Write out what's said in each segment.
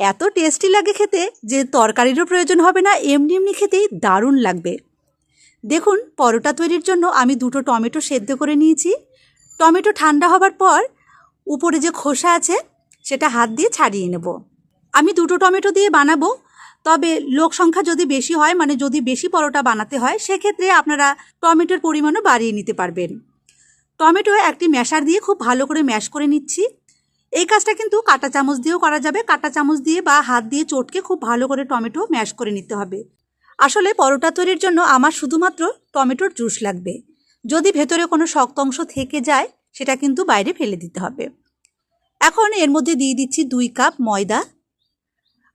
এত টেস্টি লাগে খেতে যে তরকারিরও প্রয়োজন হবে না, এমনি এমনি খেতেই দারুণ লাগবে। দেখুন, পরোটা তৈরির জন্য আমি দুটো টমেটো সেদ্ধ করে নিয়েছি। টমেটো ঠান্ডা হবার পর উপরে যে খোসা আছে, সেটা হাত দিয়ে ছাড়িয়ে নেব। আমি দুটো টমেটো দিয়ে বানাবো, তবে লোক সংখ্যা যদি বেশি হয় মানে যদি বেশি পরোটা বানাতে হয়, সেক্ষেত্রে আপনারা টমেটোর পরিমাণও বাড়িয়ে নিতে পারবেন। টমেটো একটি ম্যাশার দিয়ে খুব ভালো করে ম্যাশ করে নিচ্ছি। এই কাজটা কিন্তু কাটা চামচ দিয়েও করা যাবে। কাটা চামচ দিয়ে বা হাত দিয়ে চটকে খুব ভালো করে টমেটো ম্যাশ করে নিতে হবে। আসলে পরোটা তৈরির জন্য আমার শুধুমাত্র টমেটোর জুস লাগবে। যদি ভেতরে কোনো শক্ত অংশ থেকে যায়, সেটা কিন্তু বাইরে ফেলে দিতে হবে। এখন এর মধ্যে দিয়ে দিচ্ছি দুই কাপ ময়দা।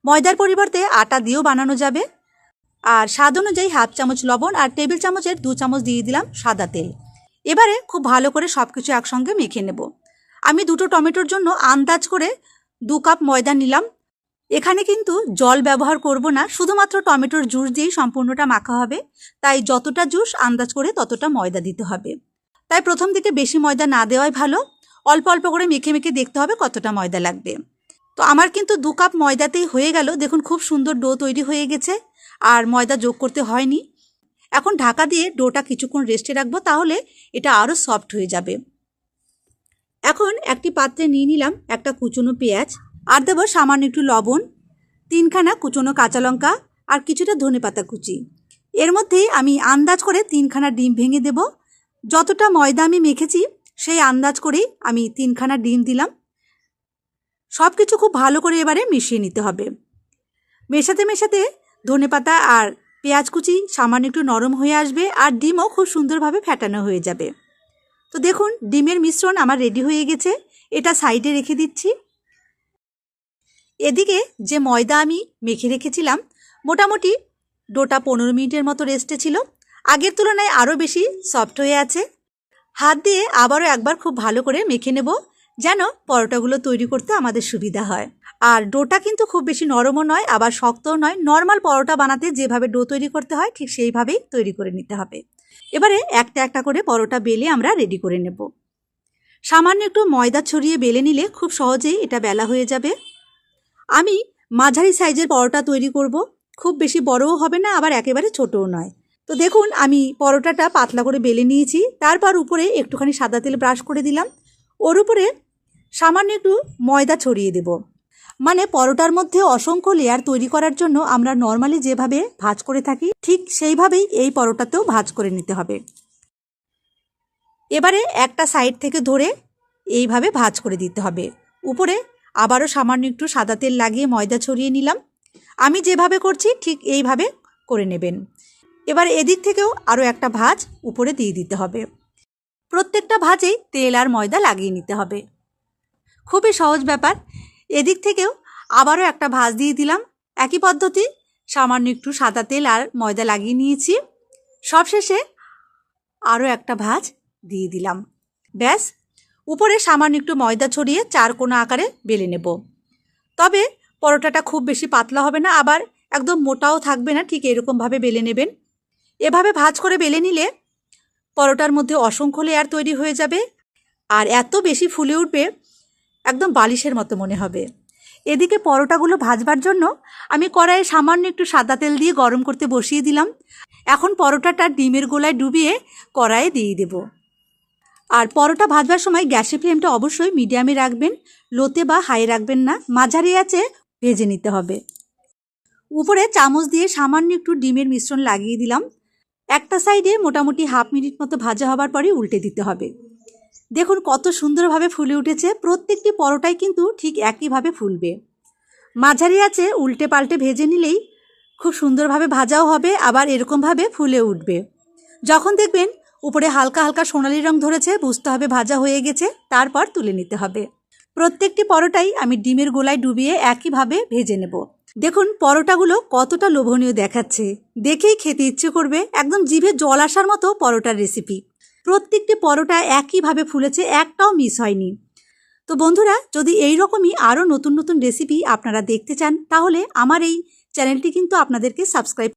ময়দার পরিবর্তে আটা দিয়েও বানানো যাবে। আর স্বাদ অনুযায়ী হাফ চামচ লবণ আর টেবিল চামচের দু চামচ দিয়ে দিলাম সাদা তেল। এবারে খুব ভালো করে সব কিছু একসঙ্গে মেখে নেব। আমি দুটো টমেটোর জন্য আন্দাজ করে দু কাপ ময়দা নিলাম। এখানে কিন্তু জল ব্যবহার করব না, শুধুমাত্র টমেটোর জুস দিয়েই সম্পূর্ণটা মাখা হবে। তাই যতটা জুস আন্দাজ করে ততটা ময়দা দিতে হবে। তাই প্রথম দিকে বেশি ময়দা না দেওয়াই ভালো। অল্প অল্প করে মেখে মেখে দেখতে হবে কতটা ময়দা লাগবে। তো আমার কিন্তু দু কাপ ময়দাতেই হয়ে গেল। দেখুন খুব সুন্দর ডো তৈরি হয়ে গেছে। আর ময়দা যোগ করতে হয়নি। এখন ঢাকা দিয়ে ডোটা কিছুক্ষণ রেস্টে রাখব, তাহলে এটা আরও সফট হয়ে যাবে। এখন একটি পাত্রে নিয়ে নিলাম একটা কুচনো পেঁয়াজ। আর দেবো সামান্য একটু লবণ, তিনখানা কুচনো কাঁচা লঙ্কা আর কিছুটা ধনে পাতা কুচি। এর মধ্যেই আমি আন্দাজ করে তিনখানা ডিম ভেঙে দেব। যতটা ময়দা আমি মেখেছি, সেই আন্দাজ করেই আমি তিনখানা ডিম দিলাম। সব কিছু খুব ভালো করে এবারে মিশিয়ে নিতে হবে। মেশাতে মেশাতে ধনে পাতা আর পেঁয়াজ কুচি সামান্য একটু নরম হয়ে আসবে আর ডিমও খুব সুন্দরভাবে ফ্যাটানো হয়ে যাবে। তো দেখুন, ডিমের মিশ্রণ আমার রেডি হয়ে গেছে। এটা সাইডে রেখে দিচ্ছি। এদিকে যে ময়দা আমি মেখে রেখেছিলাম, মোটামুটি ডোটা পনেরো মিনিটের মতো রেস্টে ছিল। আগের তুলনায় আরও বেশি সফট হয়ে আছে। হাত দিয়ে আবারও একবার খুব ভালো করে মেখে নেব, যেন পরোটাগুলো তৈরি করতে আমাদের সুবিধা হয়। আর ডোটা কিন্তু খুব বেশি নরমও নয়, আবার শক্তও নয়। নর্মাল পরোটা বানাতে যেভাবে ডো তৈরি করতে হয়, ঠিক সেইভাবেই তৈরি করে নিতে হবে। এবারে একটা একটা করে পরোটা বেলে আমরা রেডি করে নেব। সামান্য একটু ময়দা ছড়িয়ে বেলে নিলে খুব সহজেই এটা বেলা হয়ে যাবে। আমি মাঝারি সাইজের পরোটা তৈরি করব। খুব বেশি বড়ও হবে না, আবার একেবারে ছোটও নয়। তো দেখুন, আমি পরোটাটা পাতলা করে বেলে নিয়েছি। তারপর উপরে একটুখানি সাদা তেল ব্রাশ করে দিলাম। ওর উপরে সামান্য একটু ময়দা ছড়িয়ে দেব। মানে পরোটার মধ্যে অসংখ্য লেয়ার তৈরি করার জন্য আমরা নর্মালি যেভাবে ভাজ করে থাকি, ঠিক সেইভাবেই এই পরোটাতেও ভাজ করে নিতে হবে। এবারে একটা সাইড থেকে ধরে এইভাবে ভাজ করে দিতে হবে। উপরে আবারও সামান্য একটু সাদা তেল লাগিয়ে ময়দা ছড়িয়ে নিলাম। আমি যেভাবে করছি, ঠিক এইভাবে করে নেবেন। এবার এদিক থেকেও আরও একটা ভাজ উপরে দিয়ে দিতে হবে। প্রত্যেকটা ভাজেই তেল আর ময়দা লাগিয়ে নিতে হবে। খুবই সহজ ব্যাপার। এদিক থেকেও আবারও একটা ভাজ দিয়ে দিলাম। একই পদ্ধতি, সামান্য একটু সাদা তেল আর ময়দা লাগিয়ে নিয়েছি। সবশেষে আরও একটা ভাজ দিয়ে দিলাম। ব্যাস, উপরে সামান্য একটু ময়দা ছড়িয়ে চার কোনা আকারে বেলে নেব। তবে পরোটাটা খুব বেশি পাতলা হবে না, আবার একদম মোটাও থাকবে না, ঠিক এরকমভাবে বেলে নেবেন। এভাবে ভাজ করে বেলে নিলে পরোটার মধ্যে অসংখ্য লেয়ার তৈরি হয়ে যাবে। আর এত বেশি ফুলে উঠবে একদম বালিশের মতো মনে হবে। এদিকে পরোটাগুলো ভাজবার জন্য আমি কড়াইয়ে সামান্য একটু সাদা তেল দিয়ে গরম করতে বসিয়ে দিলাম। এখন পরোটাটা ডিমের গোলায় ডুবিয়ে কড়াইয়ে দিয়ে দেব। আর পরোটা ভাজবার সময় গ্যাসের ফ্লেমটা অবশ্যই মিডিয়ামে রাখবেন, লোতে বা হাই রাখবেন না, মাঝারি আছে ভেজে নিতে হবে। উপরে চামচ দিয়ে সামান্য একটু ডিমের মিশ্রণ লাগিয়ে দিলাম। একটা সাইডে মোটামুটি হাফ মিনিট মতো ভাজা হবার পরে উল্টে দিতে হবে। দেখুন কত সুন্দরভাবে ফুলে উঠেছে, প্রত্যেকটি পরোটাই কিন্তু ঠিক একইভাবে ফুলবে। মাঝারি আছে উল্টে পাল্টে ভেজে নিলেই খুব সুন্দরভাবে ভাজাও হবে, আবার এরকমভাবে ফুলে উঠবে। যখন দেখবেন উপরে হালকা হালকা সোনালি রং ধরেছে, বুঝতে হবে ভাজা হয়ে গেছে, তারপর তুলে নিতে হবে। প্রত্যেকটি পরোটাই আমি ডিমের গোলায় ডুবিয়ে একইভাবে ভেজে নেব। দেখুন পরোটাগুলো কতটা লোভনীয় দেখাচ্ছে। দেখেই খেতে ইচ্ছে করবে, একদম জিভে জল আসার মতো পরোটার রেসিপি প্রত্যেকটি পরোটা একইভাবে ফুলেছে, একটাও মিস হয়নি। তো বন্ধুরা, যদি এই রকমই আরও নতুন নতুন রেসিপি আপনারা দেখতে চান, তাহলে আমার এই চ্যানেলটি কিন্তু আপনাদেরকে সাবস্ক্রাইব